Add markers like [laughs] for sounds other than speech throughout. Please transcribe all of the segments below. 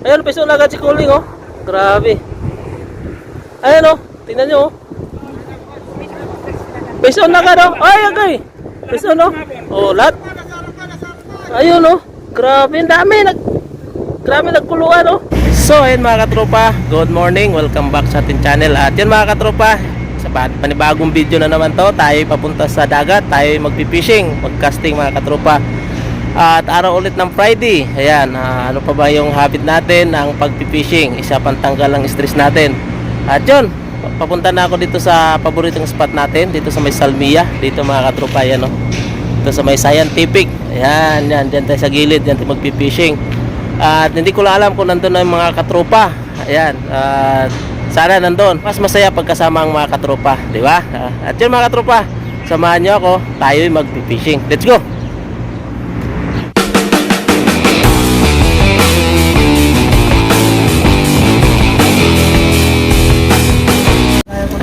Ayun, piso na agad si Kuling, oh. Grabe. Ayun, oh. Tingnan nyo, oh. Piso na agad, oh. Ay, okay. Piso, no? Oh, lahat. Ayun, oh. Grabe, dami. Nag... Grabe, nagkuluan, oh. So, ayun mga katropa. Good morning. Welcome back sa ating channel. At yun mga katropa. Sa pa- panibagong video na naman to. Tayo papunta sa dagat. Tayo magpipishing. Mag-casting mga katropa. At araw ulit ng Friday. Ayan, ah, ano pa ba yung habit natin ang pagpipishing? Isa pang tanggal ang stress natin. At yun, pa- papunta na ako dito sa paboritong spot natin, dito sa may Salmia, dito mga katropa, no. Dito sa may Scientific. Ayan, yan, dyan tayo sa gilid, dyan tayo magpipishing. At hindi ko alam kung nandun na yung mga katropa. Ayan, at sana nandun. Mas masaya pagkasama ang mga katropa, di ba? Ah, At yun mga katropa, samahan nyo ako, tayo'y magpipishing. Let's go!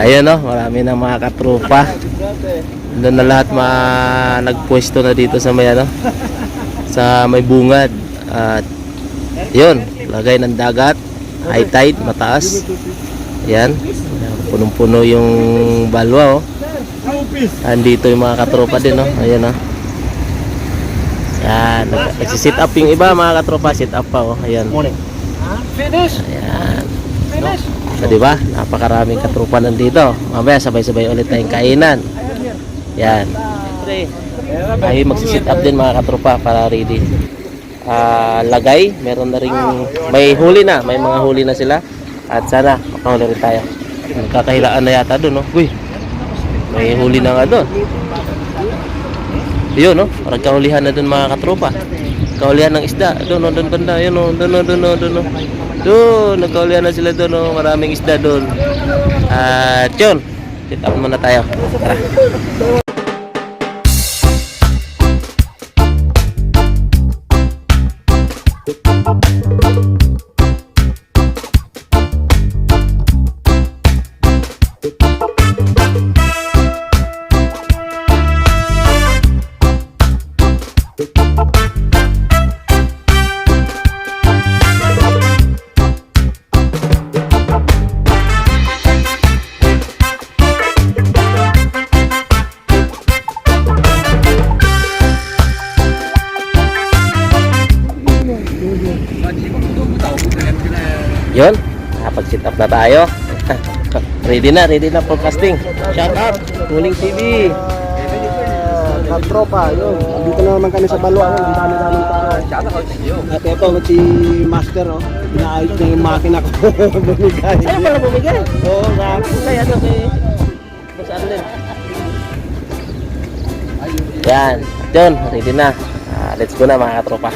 Ayun no, marami na mga katropa. Doon na lahat mga nagpwesto na dito sa may ano, sa may bungad. At yun, lagay ng dagat, high tide, mataas. Yan, punong-puno yung balwa oh. Andito yung mga katropa din oh, ayun oh. Yan, nag- nagsisit up yung iba mga katropa, sit up pa oh, ayan. Finish! Ayan. Finish! So, di ba? Napakaraming katrupa nandito. Mamaya sabay-sabay ulit tayong kainan. Yan. Ay magsisit up din mga katrupa para ready. Ah, lagay, meron na ring may huli na, may mga huli na sila. At sana makahuli rin tayo. Nagkakahilaan na yata doon, no? Uy. May huli na nga doon. Yun, no? Parang kahulihan na doon mga katrupa. Kahulihan ng isda. Doon, no, doon banda. Yun, no, doon, no, doon, no, doon, no. Doon, nagkahulihan na sila doon, no. Maraming isda doon. At yun, sit up muna tayo. Tara. Yun, nakapag-sit up na tayo. [laughs] ready na, ready na for casting. Shout out, Huling TV. Katropa, yun. Dito na naman kami sa Baluan. Ang dami namin tao. At ito, si Master, oh. Inaayos niya yung makina ko. [laughs] Bumigay. Ayaw pala bumigay. Oo, nga. Kaya ano kay Boss Arlen. Yan, at yun, ready na. Ah, let's go na mga katropa.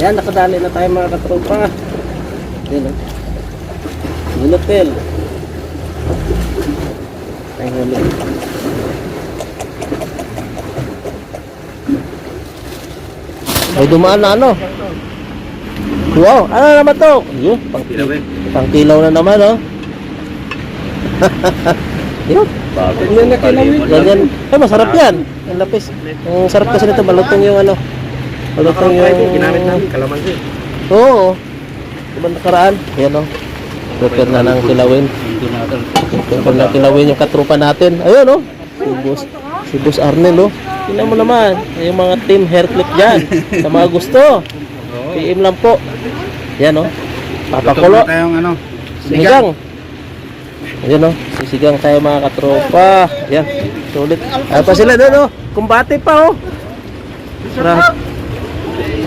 Yan, nakadali na tayo mga katropa. Yan o. Minutel. Ay, huli. May dumaan na ano? Wow, ano naman to? Yun, pang, pang kilaw na naman oh. [laughs] Yun. Yan na kinawin. Ganyan. Ay, masarap yan. Ang lapis. Ang sarap kasi nito, balutong yung ano. Balutong yung... Ginamit namin, kalamansi. Oo. Diba nakaraan? Yan o. Prepare na ng kilawin. Prepare na kilawin yung katrupa natin. Ayun o. Si Boss, si Boss Arnel o. Tingnan mo naman. Yung mga team hair clip dyan. Sa mga gusto. PM lang po. Yan o. Papakulo. tayong ano, Sinigang. Ayun oh, sisigang tayo mga katropa. Ayan, sulit. Ayun pa sila doon oh, kumbate pa oh. Tara.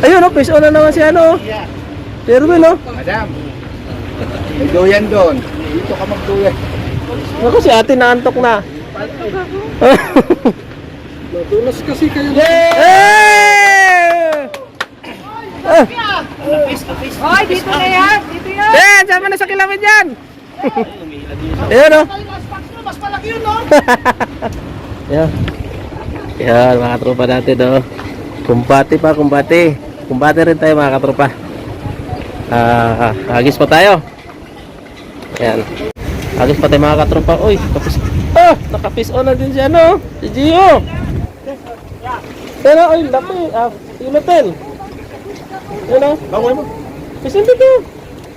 Ayun oh, face on na naman si ano oh. Terwin oh. Madam, may doyan doon. Dito ka magduyan. Ako si ate naantok na. Tulos kasi kayo. Eh! Ah, Hoy, dito na yan! Dito yan! yan, sama na sa kilawin yan. Ayun oh. Mas malaki yun, no? [laughs] Yan. Yan, mga tropa natin, oh. Kumbati pa, kumbati. Kumbati rin tayo, mga katropa. Ah, agis pa tayo. Yan. Agis pa tayo, mga katropa. Uy, kapis. Ah, nakapis on na din siya, no? Si Gio. Pero, ay, laki. Ah, inutel. Yan, oh. Bagoy mo. Pisin dito.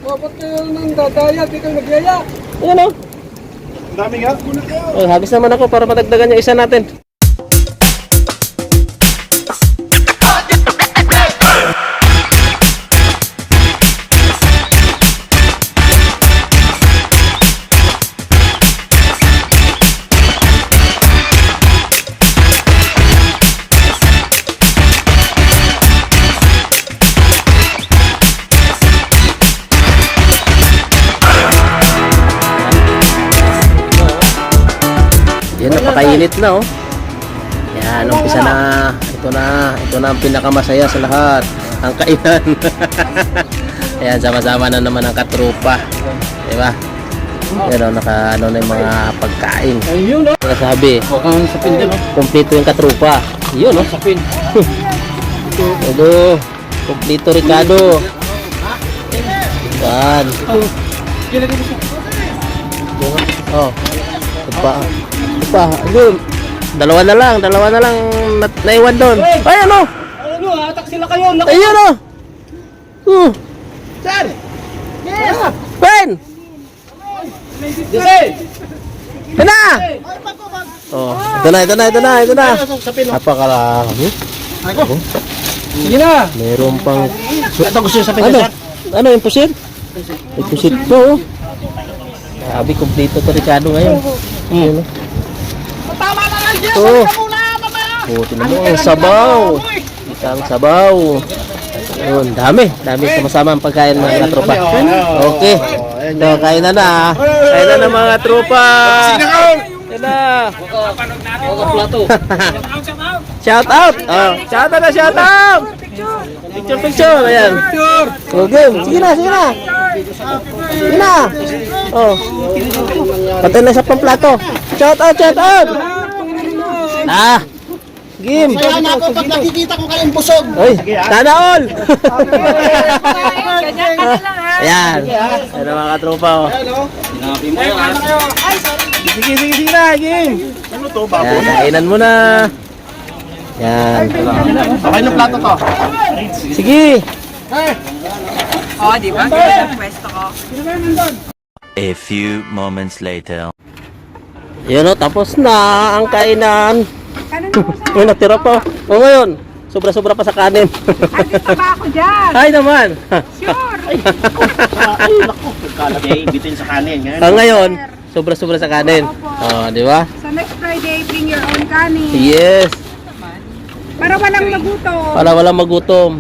Dapat kayo nang dadaya, di kayo nagyaya. Yan, oh. Ang dami nga. Oh, hagis naman ako para madagdagan yung isa natin. Napakainit na oh. Yan, umpisa na. Ito na. Ito na ang pinakamasaya sa lahat. Ang kainan. [laughs] Ayan, sama-sama na naman ang katrupa. Diba? Yan o, naka ano na yung mga pagkain. Ayun, no? Nasabi, kang sapin din, no? kompleto yung katrupa. Yun o. Sapin. [laughs] Ito, kompleto Ricardo. Yan. Oh. Ito pa. Pa. Ayun. Dalawa na lang. Dalawa na lang na naiwan doon. Ay, ano? Ano, hatak sila kayo. Naku, Ayun o. Uh. sir! Ben! Jose! Ito na! Oh, ito na, ito na, ito na, ito na. Napakarami. Sige na! Meron pang... Ito gusto yung sapin Ano? Ano yung pusit? May pusit oh. Sabi, kompleto to Ricardo ngayon. Ayun, oh. Tama na lang, Jess! Oh. Ka muna, mamaya! Oh, tinan mo, ang sabaw. Isang sabaw. Ayun, dami. Dami sama-sama ang pagkain mga katropa. Okay. Ito, kain na na. ah. Kain na na mga tropa. Kain na. [laughs] Shout out. Oh, shout out na shout out. Picture picture. Ayan. Okay. Sige na, sige na. Sige na. Oh. Patay na sa pamplato. Shout out, shout out. Ah. Game. Kaya na ako pag nakikita ko kayong busog. Oy, sana all. Ganyan ka na lang, ha? Ayan. Ayan mga katropa oh. Sige, sige, sige na, game. Ano to, Ayan, kainan mo na. Yan. Okay ng plato to. Sige. Oo, di ba? Ganyan ang pwesto ko. A few moments later. Yun o, tapos na ang kainan. Uy, natira pa. O ngayon, sobra-sobra pa sa kanin. Ate, taba ako dyan! Ay naman. Sure! Ay, naku. Kalagay, bitin sa kanin. Ngayon. Ang ngayon, sobra-sobra sa kanin. Oh, di ba? Sa next Friday, bring your own kanin. Yes. Para walang maguto. Para walang magutom.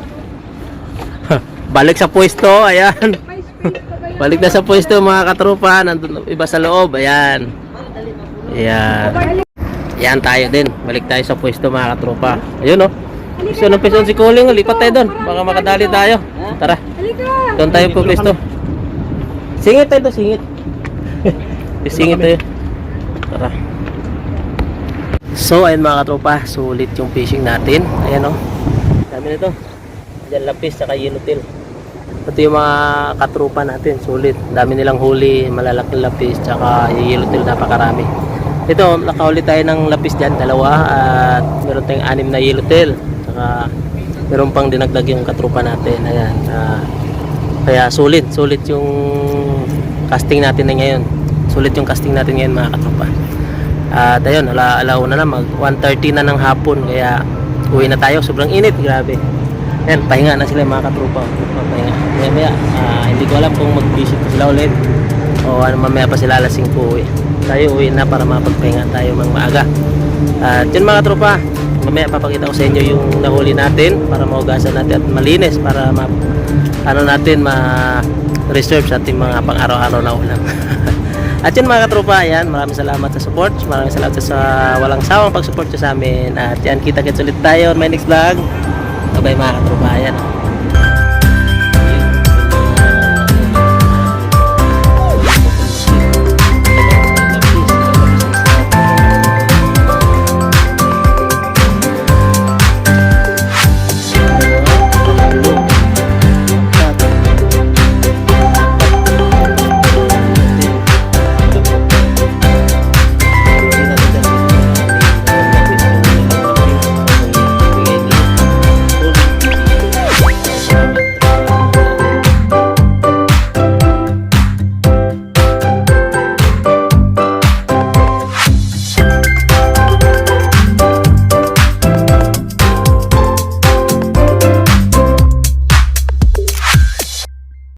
[laughs] Balik sa pwesto, ayan. May pa ba? Balik na sa pwesto mga katropa, nandun iba sa loob, ayan. Ayan. Ayan tayo din. Balik tayo sa pwesto mga katropa. Ayun oh. Gusto ng pwesto si Kuling, lipat tayo doon. Baka makadali tayo. Tara, doon tayo po pwesto. Singit tayo doon, singit. [laughs] singit tayo. Tara. So, ayun mga katropa, sulit yung fishing natin. Ayan oh. Dami nito. Diyan lapis, saka yellowtail. Ito yung mga katrupa natin, sulit. Dami nilang huli, malalaking lapis, tsaka yellowtail napakarami. Ito, nakahuli tayo ng lapis dyan, dalawa, at meron tayong anim na yellowtail. Tsaka meron pang dinagdag yung katrupa natin. Ayan. ah, kaya sulit, sulit yung casting natin na ngayon. Sulit yung casting natin ngayon mga katrupa. At ayun, ala alaw na na, mag 1.30 na ng hapon, kaya uwi na tayo. Sobrang init, grabe. Ayan, pahinga na sila mga katropa. Pahinga. Maya maya, ah, hindi ko alam kung mag-visit sila ulit. O ano, mamaya pa sila alas 5 uwi. Tayo uwi na para mapagpahinga tayo mang maaga. At yun mga tropa, mamaya papakita ko sa inyo yung nahuli natin para maugasan natin at malinis para ma, ano natin ma reserve sa ating mga pang araw-araw na ulam. [laughs] at yun mga katropa, yan, maraming salamat sa support, maraming salamat sa walang sawang pag-support sa amin. At yan, kita-kits ulit tayo on my next vlog. Bye-bye mga katropa, yan.